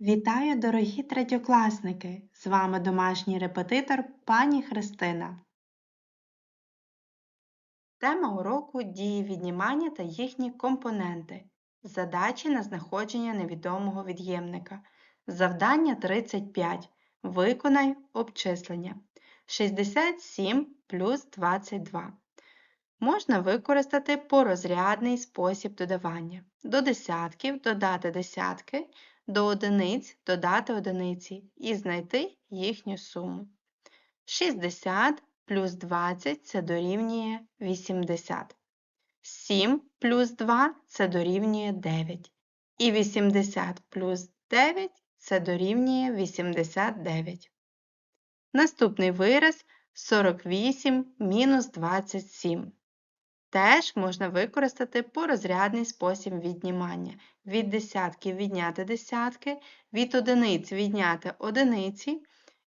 Вітаю, дорогі третьокласники! З вами домашній репетитор пані Христина. Тема уроку дії віднімання та їхні компоненти. Задачі на знаходження невідомого від'ємника. Завдання 35. Виконай обчислення. 67 плюс 22. Можна використати порозрядний спосіб додавання. До десятків додати десятки, до одиниць додати одиниці і знайти їхню суму. 60 плюс 20 це дорівнює 80. 7 плюс 2 це дорівнює 9. І 80 плюс 9 це дорівнює 89. Наступний вираз 48 мінус 27. Теж можна використати порозрядний спосіб віднімання. Від десятків відняти десятки, від одиниць відняти одиниці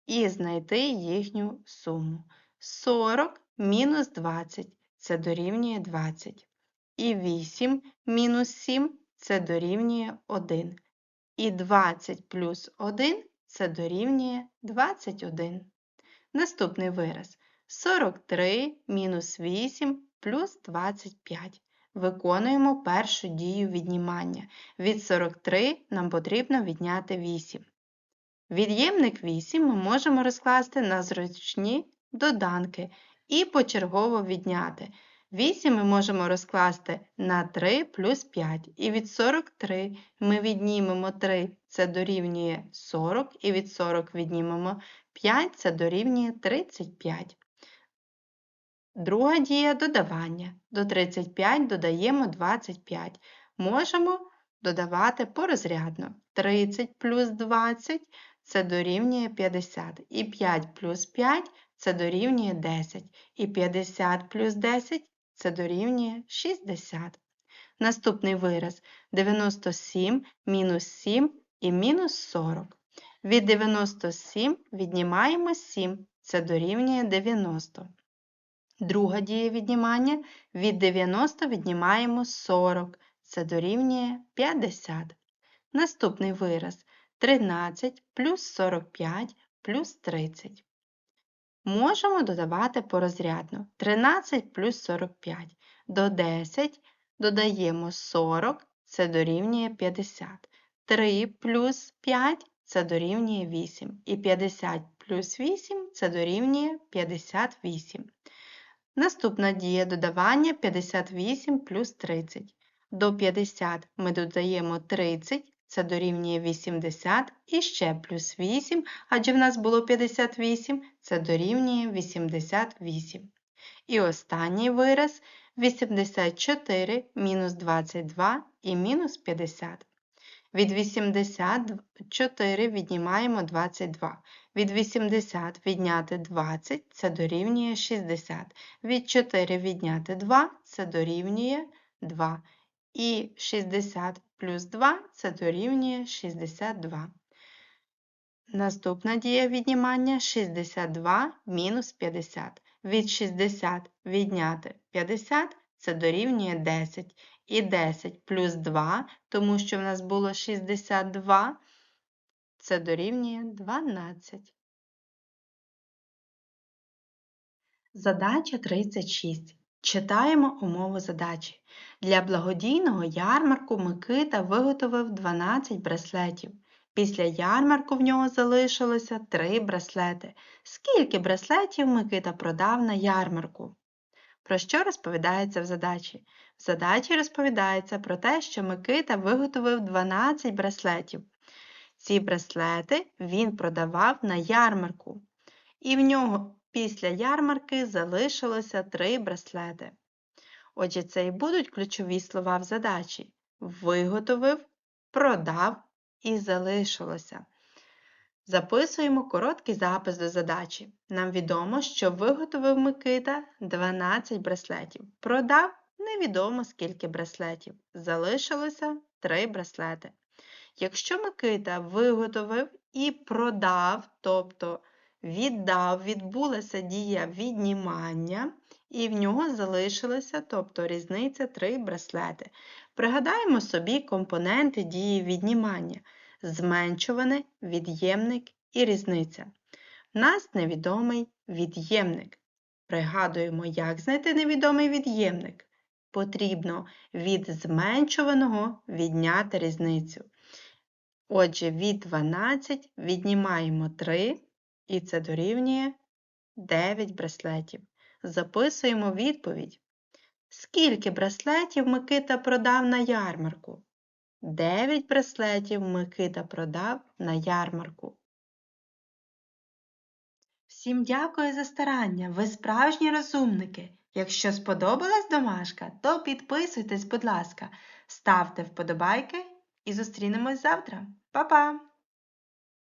і знайти їхню суму. 40 мінус 20 це дорівнює 20. І 8 мінус 7 це дорівнює 1. І 20 плюс 1 це дорівнює 21. Наступний вираз 43 мінус 8 плюс 25. Виконуємо першу дію віднімання. Від 43 нам потрібно відняти 8. Від'ємник 8 ми можемо розкласти на зручні доданки і почергово відняти. 8 ми можемо розкласти на 3 плюс 5. І від 43 ми віднімемо 3, це дорівнює 40, і від 40 віднімемо 5, це дорівнює 35. Друга дія додавання. До 35 додаємо 25. Можемо додавати порозрядно. 30 плюс 20 це дорівнює 50. І 5 плюс 5 це дорівнює 10. І 50 плюс 10 це дорівнює 60. Наступний вираз 97 мінус 7 і мінус 40. Від 97 віднімаємо 7, це дорівнює 90. Друга дія віднімання від 90 віднімаємо 40, це дорівнює 50. Наступний вираз 13 плюс 45 плюс 30. Можемо додавати порозрядно 13 плюс 45. До 10 додаємо 40, це дорівнює 50. 3 плюс 5 це дорівнює 8. І 50 плюс 8 це дорівнює 58. Наступна дія додавання 58 плюс 30. До 50 ми додаємо 30, це дорівнює 80 і ще плюс 8, адже в нас було 58, це дорівнює 88. І останній вираз 84 мінус 22 і мінус 50. Від 84 віднімаємо 22. Від 80 відняти 20 це дорівнює 60. Від 4 відняти 2 це дорівнює 2. І 60 плюс 2 це дорівнює 62. Наступна дія віднімання 62 мінус 50. Від 60 відняти 50 це дорівнює 10. І 10 плюс 2, тому що в нас було 62, це дорівнює 12. Задача 36. Читаємо умову задачі. Для благодійного ярмарку Микита виготовив 12 браслетів. Після ярмарку в нього залишилося 3 браслети. Скільки браслетів Микита продав на ярмарку? Про що розповідається в задачі? В задачі розповідається про те, що Микита виготовив 12 браслетів. Ці браслети він продавав на ярмарку. І в нього після ярмарки залишилося 3 браслети. Отже, це і будуть ключові слова в задачі: виготовив, продав і залишилося. Записуємо короткий запис до задачі. Нам відомо, що виготовив Микита 12 браслетів. Продав невідомо скільки браслетів. Залишилося 3 браслети. Якщо Микита виготовив і продав, тобто віддав, відбулася дія віднімання, і в нього залишилося, тобто різниця 3 браслети. Пригадаємо собі компоненти дії віднімання. Зменшуване, від'ємник і різниця. В нас невідомий від'ємник. Пригадуємо, як знайти невідомий від'ємник. Потрібно від зменшуваного відняти різницю. Отже, від 12 віднімаємо 3, і це дорівнює 9 браслетів. Записуємо відповідь. Скільки браслетів Микита продав на ярмарку? 9 браслетів Микита продав на ярмарку. Всім дякую за старання. Ви справжні розумники. Якщо сподобалась домашка, то підписуйтесь, будь ласка, ставте вподобайки і зустрінемось завтра. Па-па!